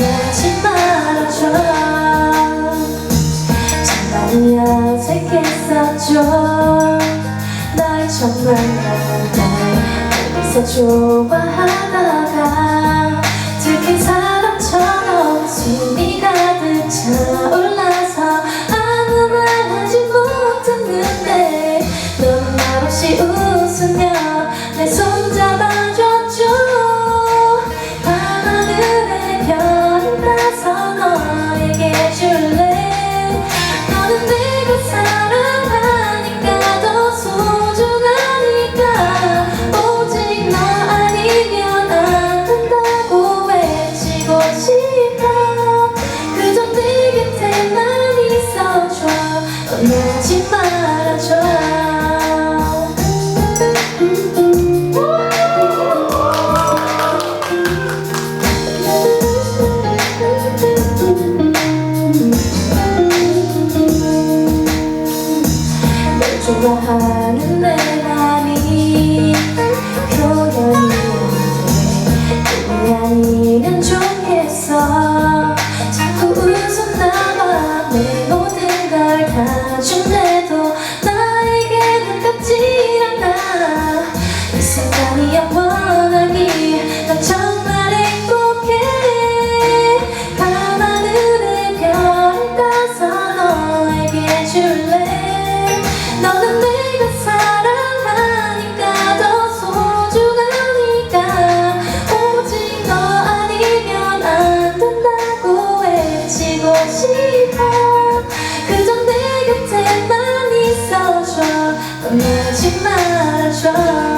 떠나지 말아줘. 장난이 어색했었죠. 날 정말 날 여기서 좋아하다 좋아하는 내 맘이 표현이 안돼 그게 아니면 좋겠어. 자꾸 웃음 남아 내 모든 걸 다 준대도 나에게 가깝지 않아. 이 순간이 아파 울지 말아줘